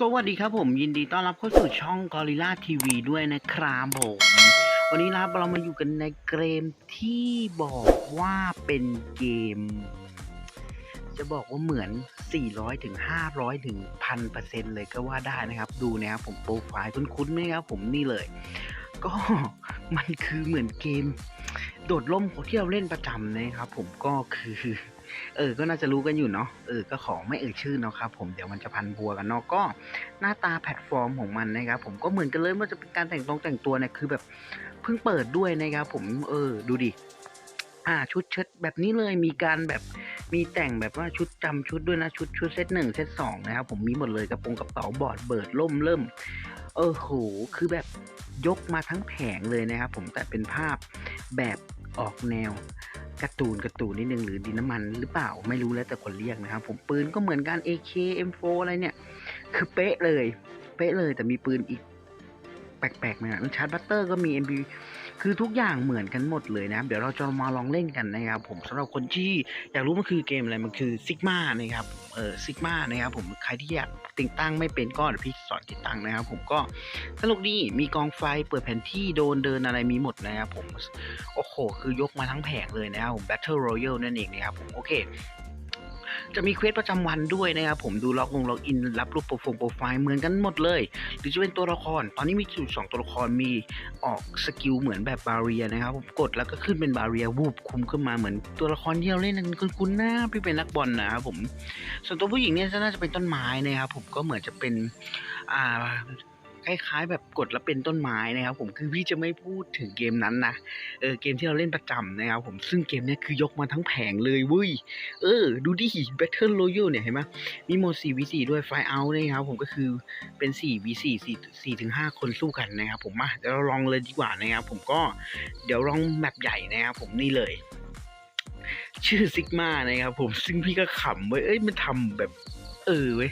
สวัสดีครับผมยินดีต้อนรับเข้าสู่ช่อง Gorilla TV ด้วยนะครับผม วันนี้นะครับเรามาอยู่กันในเกมที่บอกว่าเป็นเกม จะบอกว่าเหมือน 400ถึง500ถึง1,000%เลยก็ว่าได้นะครับ ดูนะครับผมโปรไฟล์คุ้นๆไหมครับผมนี่เลย ก็มันคือเหมือนเกม โดดร่มที่เราเล่นประจำนะครับ ผมก็คือ เออ ก็น่าจะรู้กันอยู่เนาะ เออ ก็ขอไม่เอ่ยชื่อเนาะครับ ผมเดี๋ยวมันจะพันบัวกันเนาะ ก็หน้าตาแพลตฟอร์มของมันนะครับ ผมก็เหมือนกันเลยว่าจะเป็นการแต่งตรงแต่งตัวเนี่ยคือแบบเพิ่งเปิดด้วยนะครับผม เออ ดูดิ อ่า ชุดเชิดแบบนี้เลย มีการแบบ มีแต่งแบบว่าชุดจำชุดด้วยนะ ชุดชุดเซตหนึ่งเซตสองนะครับผมมีหมดเลยกระโปรงกระเป๋าบอร์ดเบิร์ดล่มเริ่ม เออโห คือแบบยกมาทั้งแผงเลยนะครับผมแต่เป็นภาพแบบ ออกแนวการ์ตูนการ์ตูนนิดนึงหรือดินน้ำมันหรือเปล่าไม่รู้แล้วแต่คนเรียกนะครับ ผมปืนก็เหมือนกัน AK M4 อะไรเนี่ย คือเป๊ะเลย เป๊ะเลยแต่มีปืนอีกแปลกๆนะชาร์จบัตเตอร์ก็มี MP คือทุกอย่างเหมือนกันหมดเลยนะครับ เดี๋ยวเราจะมาลองเล่นกันนะครับ ผมสำหรับคนที่อยากรู้มันคือเกมอะไรมันคือซิกมานะครับเออซิกมานะครับผมใครที่อยากติดตั้งไม่เป็นก็เดี๋ยวพี่สอนติดตั้งนะครับ ผมก็สนุกดีมีกองไฟเปิดแผนที่โดนเดินอะไรมีหมดนะครับผม โอ้โห คือยกมาทั้งแผงเลยนะครับผม Battle Royale นั่นเองนะครับผมโอเคจะมีเควสประจำวันด้วยนะครับผมดูล็อกลงล็อกอินรับรูปโปรโฟงโปรไฟล์เหมือนกันหมดเลย หรือจะเป็นตัวละคร ตอนนี้มีอยู่สองตัวละครมีออกสกิลเหมือนแบบบาเรียนะครับผมกดแล้วก็ขึ้นเป็นบาเรียวูบคุมขึ้นมาเหมือนตัวละครที่เราเล่นกันคุ้นๆหน้าพี่เป็นนักบอลนะครับผมส่วนตัวผู้หญิงเนี่ยน่าจะเป็นต้นไม้นะครับผมก็เหมือนจะเป็นอ่า คล้ายๆ แบบกดแล้วเป็นต้นไม้นะครับผมคือพี่จะไม่พูดถึงเกมนั้นนะเออเกมที่เราเล่นประจำนะครับผมซึ่งเกมนี้คือยกมาทั้งแผงเลยเว้ยเออ ดูดิ Battle Royale เนี่ยเห็นไหมมีโหมด 4v4 ด้วย Fly Out นะครับผมก็คือเป็น 4v4 4 4ถึง5คนสู้กันนะครับผมมาเดี๋ยวเราลองเลยดีกว่านะครับผมก็เดี๋ยวลองแมปใหญ่นะครับผมนี่เลยชื่อซิกมานะครับผมซึ่งพี่ก็ขำเว้ยเอ้ยมันทำแบบ เออเว้ย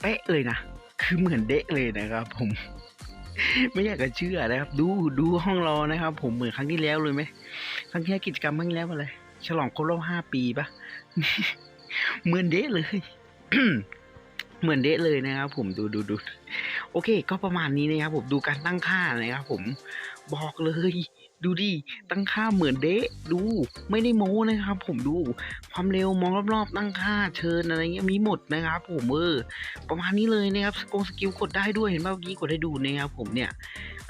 เป๊ะเลยนะ คือเหมือนเดะเลยนะครับ ผม ไม่อยากจะเชื่อนะครับ ดูดูห้องรอนะครับ ผมเหมือนครั้งที่แล้วเลยไหมครั้งที่แล้วกิจกรรมครั้งที่แล้วอะไรฉลองครบรอบห้าปีปะเหมือนเดะเลยเหมือนเดะเลยนะครับ ผมดูดูดูโอเค ก็ประมาณนี้นะครับผมดูการตั้งค่านะครับ ผมบอกเลย ดูดิ ตั้งค่าเหมือนเดะ ดู ไม่ได้โม้นะครับ ผมดู ความเร็วมองรอบๆ ตั้งค่าเชิญอะไรเงี้ยมีหมดนะครับ ผมเออ ประมาณนี้เลยนะครับสกงสกิลกดได้ด้วย เห็นป่ะเมื่อกี้กดให้ดูนะครับผมเนี่ย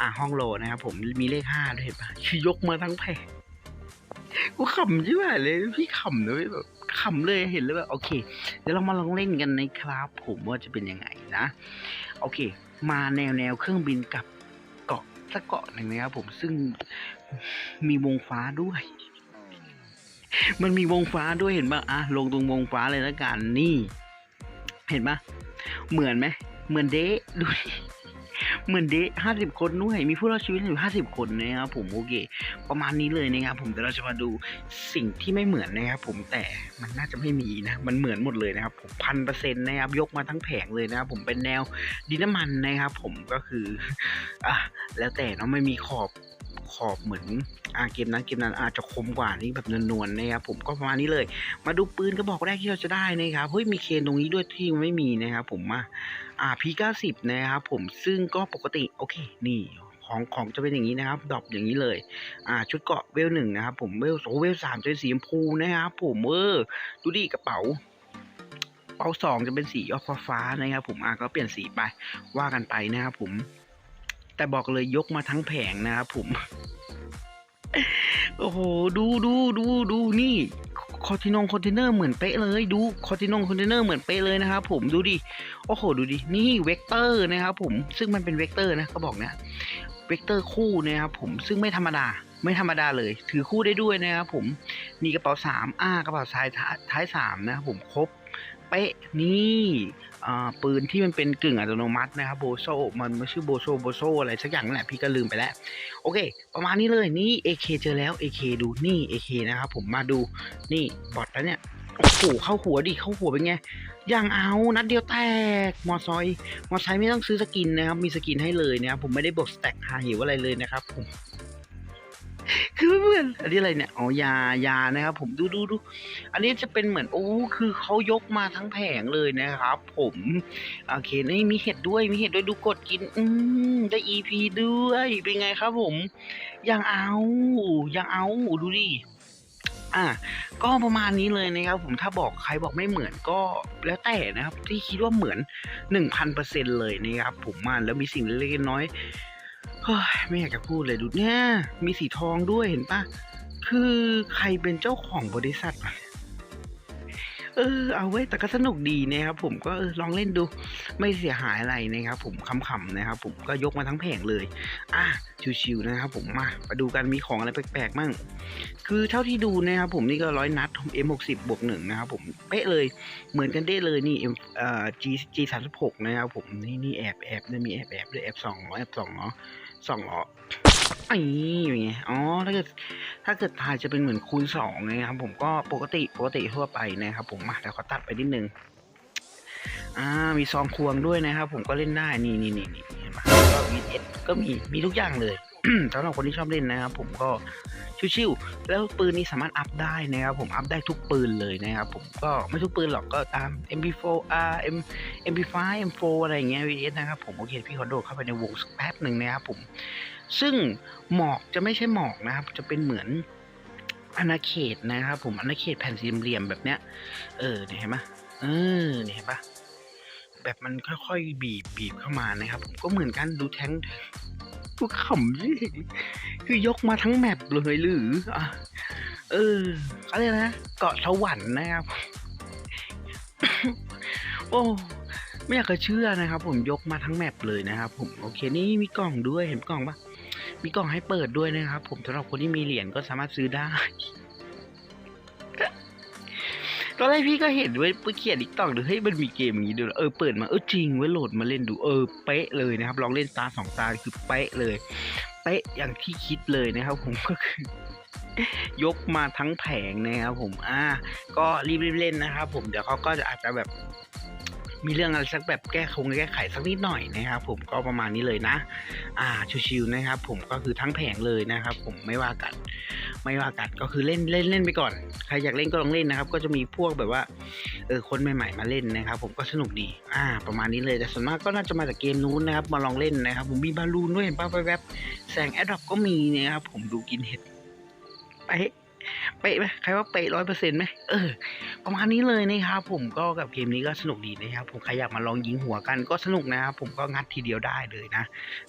อ่าห้องโหลนะครับผมมีเลขห้าด้วยเห็นป่ะยกมาทั้งแผงกูขำใช่ไหมเลยพี่ขำเลยแบบขำเลยเห็นเลยแบบโอเคเดี๋ยวเรามาลองเล่นกันนะครับ ผมว่าจะเป็นยังไงนะ โอเค มาแนวแนวเครื่องบินกับ สักเกาะหนึ่งนะครับผมซึ่งมีวงฟ้าด้วย มันมีวงฟ้าด้วยเห็นป่ะอะลงตรงวงฟ้าเลยแล้วกันนี่ เห็นปะเหมือนไหมเหมือนเดะดูดิ เหมือนเดะห้าสิบคนด้วย มีผู้รอดชีวิตอยู่ห้าสิบคนนะครับผมโอเค ประมาณนี้เลยนะครับผมเดี๋ยวเราจะมาดูสิ่งที่ไม่เหมือนนะครับผมแต่มันน่าจะไม่มีนะ มันเหมือนหมดเลยนะครับผมพันเปอร์เซ็นต์นะครับยกมาทั้งแผงเลยนะครับผมเป็นแนวดินน้ำมันนะครับผมก็คืออะแล้วแต่เนาะไม่มีขอบ ขอบเหมือนอาเกมนั้นเกมนั้นอาจจะคมกว่านี้แบบนวลๆนะครับผมก็ประมาณนี้เลย มาดูปืนกระบอกแรกที่เราจะได้นะครับเฮ้ยมีเคนตรงนี้ด้วยที่ยังไม่มีนะครับผมมาอ่าพีเก้าสิบนะครับผมซึ่งก็ปกติโอเคนี่ของของจะเป็นอย่างนี้นะครับดรอปอย่างนี้เลย อ่า ชุดเกาะเวลหนึ่งนะครับผมเวลโอเวลสามจะเป็นสีชมพูนะครับผมเออดูดิกระเป๋าเป๋าสองจะเป็นสีออกฟ้านะครับผมอ่าก็เปลี่ยนสีไปว่ากันไปนะครับผม แต่บอกเลยยกมาทั้งแผงนะครับผม โอ้โห ดูดูดูดูนี่คอตินงคอนเทนเนอร์เหมือนเป๊ะเลยดูคอตินงคอนเทนเนอร์เหมือนเป๊ะเลยนะครับผมดูดิโอ้โหดูดินี่เวกเตอร์นะครับผมซึ่งมันเป็นเวกเตอร์นะก็บอกเนี่ยเวกเตอร์คู่นะครับผมซึ่งไม่ธรรมดาไม่ธรรมดาเลย ถือคู่ได้ด้วยนะครับผมนี่กระเป๋าสามอ่ากระเป๋าท้ายท้ายสามนะครับผมครบเป๊ะนี่ ปืนที่มันเป็นกึ่งอัตโนมัตินะครับโบโซมันไม่ชื่อโบโซโบโซอะไรสักอย่างแหละพี่ก็ลืมไปแล้ว โอเค ประมาณนี้เลยนี่ AK เจอแล้ว AK ดูนี่ AK นะครับผมมาดูนี่บอทแล้วเนี่ยโอ้โหเข้าหัวดิเข้าหัวเป็นไงยังเอานัดเดียวแตกมอซอยมอไซไม่ต้องซื้อสกินนะครับมีสกินให้เลยนะครับผมไม่ได้บวกสแต็กหาหิวอะไรเลยนะครับผม คือไม่เหมือนอันนี้อะไรเนี่ยอ๋อยายานะครับ ผมดูดูดูอันนี้จะเป็นเหมือนโอ้คือเขายกมาทั้งแผงเลยนะครับ ผมโอเคนี่มีเห็ดด้วยมีเห็ดด้วยดูกดกิน อืมได้ EP ด้วยเป็นไงครับ ผมยังเอายังเอาดูดิอะก็ประมาณนี้เลยนะครับ ผมถ้าบอกใครบอกไม่เหมือนก็แล้วแต่นะครับ ที่คิดว่าเหมือนหนึ่งพันเปอร์เซ็นเลยนะครับ ผมมาแล้วมีสิ่งเล็กน้อย ฮ้ยไม่อยากจะพูดเลยดูเนี่ย มีสีทองด้วยเห็นปะคือใครเป็นเจ้าของบริษัทอะ เออเอาไว้ยแต่ก็สนุกดีนะครับผมก็เออลองเล่นดูไม่เสียหายอะไรนะครับผมขำๆนะครับ ผมก็ยกมาทั้งแผงเลย อะชิวๆนะครับผมมามาดูกันมีของอะไรแปลกๆมั่งคือเท่าที่ดูนะครับผมนี่ก็ร้อยนัด M60 บวกหนึ่งนะครับผมเป๊ะเลยเหมือนกันได้เลยนี่ M เอ่อ G G สามสิบหกนะครับผมนี่นี่แอบแอบเนี่ยมีแอบแอบด้วยแอบสองแอบสองเนาะสองล้อไอ้อย่างเงี้ยอ๋อ ถ้าเกิด ถ้าเกิดถ่ายจะเป็นเหมือนคูณสองนะครับผมก็ปกติ ปกติทั่วไปนะครับผมมาแต่ขอตัดไปนิดนึงอ่ามีซองควงด้วยนะครับ ผมก็เล่นได้นี่นี่นี่นี่เห็นไหมก็วีเอสก็มีมีทุกอย่างเลยสำหรับคนที่ชอบเล่นนะครับ ผมก็ชิวๆแล้วปืนนี้สามารถอัพได้นะครับ ผมอัพได้ทุกปืนเลยนะครับ ผมก็ไม่ทุกปืนหรอกก็ตาม MP4R M MP5 M4 อะไรอย่างเงี้ย VS นะครับผมโอเคพี่ขอโดดเข้าไปในวงสักแป๊บหนึ่งนะครับผมซึ่งหมอกจะไม่ใช่หมอกนะครับ จะเป็นเหมือน อาณาเขตนะครับผมอาณาเขตแผ่นสี่เหลี่ยมแบบเนี้ย เออเนี่ยเห็นปะเออเนี่ยเห็นปะแบบมันค่อยๆบีบบีบเข้ามานะครับ ผมก็เหมือนกันดูแทงกูขำยี่คือยกมาทั้งแมปเลยหรืออะเอออะไรยกนะเกาะสวรรค์นะครับ โอ้ไม่อยากจะเชื่อนะครับ ผมยกมาทั้งแมปเลยนะครับ ผมโอเคนี่มีกล่องด้วยเห็นกล่องปะ มีกล่องให้เปิดด้วยนะครับ ผมสำหรับคนที่มีเหรียญก็สามารถซื้อได้ ตอนแรกพี่ก็เห็นเว้ยไปเขียนอีกต่องดูเฮ้ยมันมีเกมอย่างนี้ด้วยเอเออเปิดมาเออจริงเว้ยโหลดมาเล่นดูเออเป๊ะเลยนะครับ ลองเล่นตาสองตาคือเป๊ะเลย เป๊ะอย่างที่คิดเลยนะครับ ผมก็คือยกมาทั้งแผงนะครับผม อ่า ก็รีบๆเล่นนะครับผม เดี๋ยวเขาก็จะอาจจะแบบ มีเรื่องอะไรสักแบบแก้คงแก้ไขสักนิดหน่อยนะครับผมก็ประมาณนี้เลยนะ อ่าชิวๆนะครับ ผมก็คือทั้งแผงเลยนะครับ ผมไม่ว่ากัน ไม่ว่ากันก็คือเล่นเล่นเล่นไปก่อนใครอยากเล่นก็ลองเล่นนะครับ ก็จะมีพวกแบบว่าเออคนใหม่ ๆ มาเล่นนะครับ ผมก็สนุกดี อ่า ประมาณนี้เลยแต่ส่วนมากก็น่าจะมาจากเกมนู้นนะครับ มาลองเล่นนะครับ ผมมีบอลลูนด้วยเห็นป่ะแวบๆแสงแอดดอปก็มีนะครับผมดูกินเห็ดไป เป๊ะไหมใครว่าเป๊ะร้อยเปอร์เซ็นต์ไหมเออ ประมาณนี้เลยนะครับผมก็กับเกมนี้ก็สนุกดีนะครับ ผมใครอยากมาลองยิงหัวกันก็สนุกนะครับผมก็งัดทีเดียวได้เลยนะ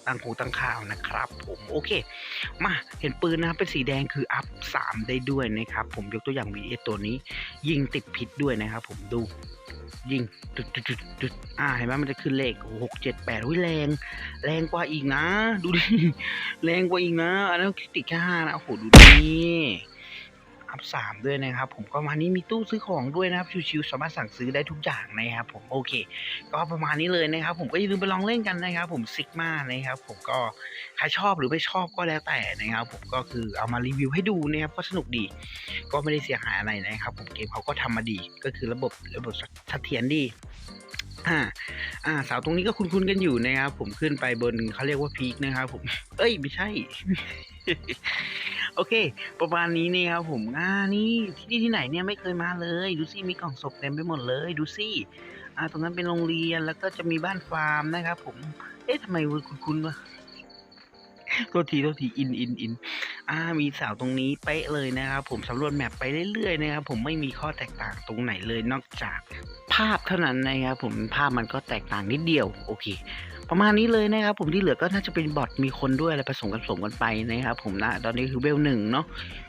ตั้งหูตั้งข่าวนะครับ ผมโอเค มาเห็นปืนนะครับเป็นสีแดงคืออัพสามได้ด้วยนะครับ ผมยกตัวอย่าง VS ตัวนี้ ยิงติดพิษด้วยนะครับ ผมดูยิงจุดจุดจุดจุดอ่าเห็นไหมมันจะขึ้นเลขหกเจ็ดแปดหุ้ยแรง แรงกว่าอีกนะ ดูดิ แรงกว่าอีกนะ อันนั้นติดแค่ห้านะ โอ้โห ดูดิ อัพสามด้วยนะครับ ผมก็มานี้มีตู้ซื้อของด้วยนะครับชิวๆสามารถสั่งซื้อได้ทุกอย่างนะครับ ผมโอเค ก็ประมาณนี้เลยนะครับ ผมก็อย่าลืมไปลองเล่นกันนะครับ ผมซิกมานะครับ ผมก็ใครชอบหรือไม่ชอบก็แล้วแต่นะครับ ผมก็คือเอามารีวิวให้ดูนะครับก็สนุกดี ก็ไม่ได้เสียหายอะไรนะครับ ผมเกมเขาก็ทำมาดีก็คือระบบระบบเสถียรดีอ่าอ่าเสาตรงนี้ก็คุ้นๆกันอยู่นะครับ ผมขึ้นไปบนเขาเรียกว่าพีคนะครับ ผม เอ้ยไม่ใช่ โอเค ประมาณนี้เนี่ยครับผมอ่านี่ที่นี่ที่ไหนเนี่ยไม่เคยมาเลย ดูสิมีกล่องศพเต็มไปหมดเลย ดูสิอ่าตรงนั้นเป็นโรงเรียนแล้วก็จะมีบ้านฟาร์มนะครับ ผม เอ๊ะทำไมคุ้นๆวะโทษทีโทษทีอินอินอินอ่ามีสาวตรงนี้เป๊ะเลยนะครับผมสำรวจแมปไปเรื่อยๆนะครับผมไม่มีข้อแตกต่างตรงไหนเลยนอกจากภาพเท่านั้นนะครับผมภาพมันก็แตกต่างนิดเดียว โอเค ประมาณนี้เลยนะครับผมที่เหลือก็น่าจะเป็นบอทมีคนด้วยอะไรผสมกันผสมกันไปนะครับผมนะตอนนี้คือเวลหนึ่งเนาะ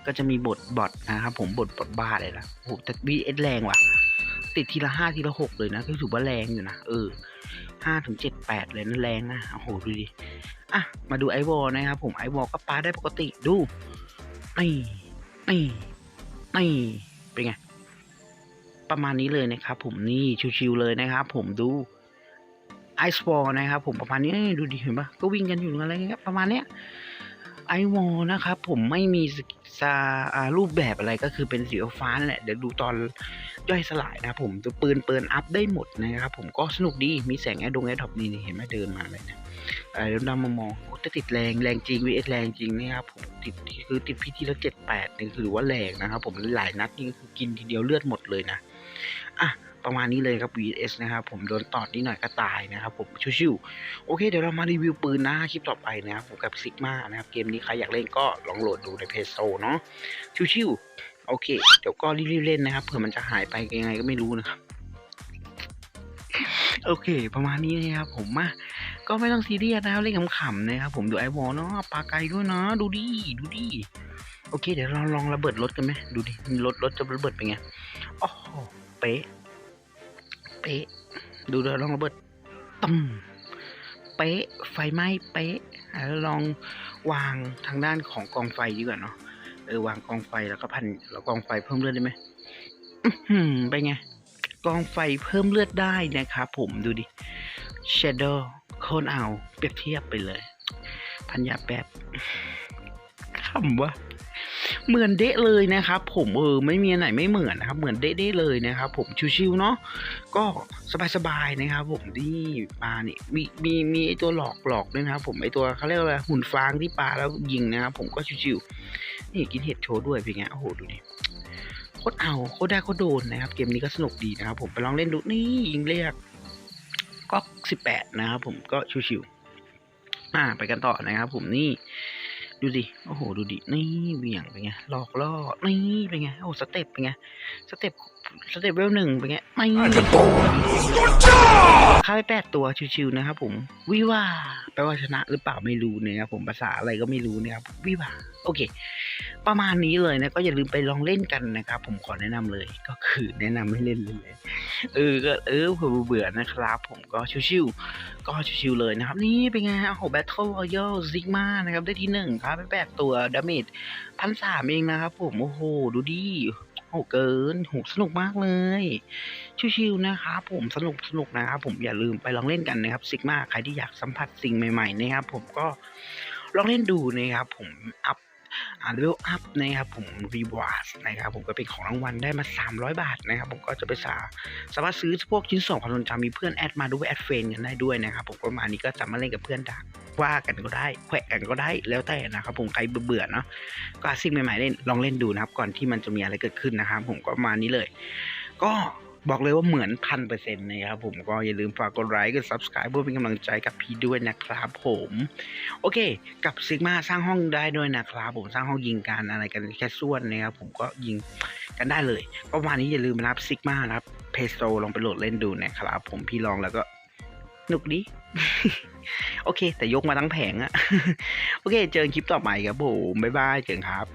ก็จะมีบทบอทนะครับผมบทบทบ้าเลยนะโอ้โหแต่บีเอสแรงว่ะ ติดทีละห้าทีละหกเลยนะก็ถือว่าแรงอยู่นะเออห้าถึงเจ็ดแปดเลยนะแรงนะโอ้โหดูดิอะมาดูไอวอลนะครับผมไอวอลก็ปาได้ปกติดูนี่นี่นี่เป็นไงประมาณนี้เลยนะครับผมนี่ชิวๆเลยนะครับผมดู ไอซ์บอลนะครับผมประมาณนี้ดูดิเห็นปะก็วิ่งกันอยู่อะไรเงี้ยประมาณเนี้ยไอวอลนะครับผมไม่มีสกซารูปแบบอะไรก็คือเป็นสีฟ้าแหละ เดี๋ยวดูตอนย่อยสลายนะครับผมตัวปืนเปินอัพได้หมดนะครับผมก็สนุกดีมีแสงแอดดงแอดดอปนี่เห็นไหมเดินมาเลยนะอะไรดำๆมามองโอ้แต่ติดแรงแรงจริงวีเอสแรงจริงนะครับผมติดคือติดพีทีละเจ็ดแปดนี่คือว่าแรงนะครับผมหลายนัดนี่คือกินทีเดียวเลือดหมดเลยนะอะ ประมาณนี้เลยครับ VS นะครับผมโดนตอดนิดหน่อยก็ตายนะครับผมชิวๆโอเคเดี๋ยวเรามารีวิวปืนนะคลิปต่อไปนะครับผมกับซิกมานะครับเกมนี้ใครอยากเล่นก็ลองโหลดดูในเพจโซเนาะชิวๆโอเค เดี๋ยวก็รีบๆเล่นนะครับเผื่อมันจะหายไปยังไงก็ไม่รู้นะครับโอเค ประมาณนี้นะครับผมมาก็ไม่ต้องซีเรียสนะครับเล่นขำๆนะครับผมดูไอวอลเนาะปลาไกลด้วยนะ ดูดิดูดิโอเค เดี๋ยวเราลองระเบิดรถกันไหมดูดิรถรถจะระเบิดเป็นไงโอ้โหเป๊ะ เป๊ะ ดูเดี๋ยวลองระเบิดตึมเป๊ะ ไฟไหม้เป๊ะแล้วลองวางทางด้านของกองไฟดีกว่าเนาะเออวางกองไฟแล้วก็พันแล้วกองไฟเพิ่มเลือดได้ไหมอื้อหือไปไงกองไฟเพิ่มเลือดได้นะครับผมดูดิ Shadow โคนเอาเปรียบเทียบไปเลย พันยาแป๊บคำว่า เหมือนเดะเลยนะครับผมเออไม่มีอันไหนไม่เหมือนนะครับ เหมือนเดะเดะเลยนะครับ ผมชิวๆเนาะก็สบายๆนะครับ ผมที่ปลาเนี่ยมีมีมีไอตัวหลอกหลอกด้วยนะครับ ผมไอตัวเขาเรียกว่าอะไรหุ่นฟางที่ปลาแล้วยิงนะครับ ผมก็ชิวๆนี่กินเห็ดโชว์ด้วยเป็นไงโอ้โหดูดิโคตรเอาโคตรได้โคตรโดนนะครับ เกมนี้ก็สนุกดีนะครับ ผมไปลองเล่นดูนี่ยิงเรียกก็สิบแปดนะครับ ผมก็ชิวๆอ่าไปกันต่อนะครับ ผมนี่ ดูดิ โอ้โห ดูดิ นี่เหวี่ยงไปไง หลอกล่อ นี่ไปไง โอ้สเต็ปไปไง สเต็ป สเต็ปเวลหนึ่งไปไง ไม่เข้าไปแปดตัวชิวๆนะครับผม วิว่าแปลว่าชนะหรือเปล่าไม่รู้นะครับผม ภาษาอะไรก็ไม่รู้นะครับ วิว่าโอเค ประมาณนี้เลยนะ ก็อย่าลืมไปลองเล่นกันนะครับ ผมขอแนะนำเลยก็คือแนะนำให้เล่นเลยเออก็เออเผื่อเบื่อนะครับ ผมก็ชิวๆก็ชิวๆเลยนะครับ นี่เป็นไงโอ้โห Battle Royale Sigma นะครับ ได้ที่หนึ่งครับไปแปดตัวดาเมจพันสามเองนะครับผมโอ้โห ดูดิโอ้เกินโหสนุกมากเลย ชิวๆนะครับผมสนุกสนุกนะครับผมอย่าลืมไปลองเล่นกันนะครับซิกมาใครที่อยากสัมผัสสิ่งใหม่ๆนะครับผมก็ลองเล่นดูนะครับผมอัพ เลเวลอัพนะครับผมรีวาร์ดนะครับผมก็เป็นของรางวัลได้มา 300 บาทนะครับผมก็จะไปสาสามารถซื้อพวกชิ้นส่วนความทรงจำมีเพื่อนแอดมาด้วยแอดเฟรนกันได้ด้วยนะครับผมประมาณนี้ก็สามารถเล่นกับเพื่อนได้ว่ากันก็ได้แขวะกันก็ได้แล้วแต่นะครับผมใครเบื่อเนาะก็หาสิ่งใหม่ๆเล่นลองเล่นดูนะครับก่อนที่มันจะมีอะไรเกิดขึ้นนะครับผมก็มานี้เลย ก็ บอกเลยว่าเหมือนพันเปอร์เซ็นต์นะครับผมก็อย่าลืมฝากกดไลค์กด subscribe เพื่อเป็นกำลังใจกับพี่ด้วยนะครับผมโอเค กับซิกมาสร้างห้องได้ด้วยนะครับผมสร้างห้องยิงกันอะไรกันแค่ส่วนนะครับผมก็ยิงกันได้เลยก็ประมาณนี้อย่าลืมนะครับซิกมานะครับเพสโซลองไปโหลดเล่นดูนะครับผมพี่ลองแล้วก็นุกดีโอเค แต่ยกมาทั้งแผงอะโอเค เจอกันคลิปต่อไปครับผมบ๊ายบายเจอครับ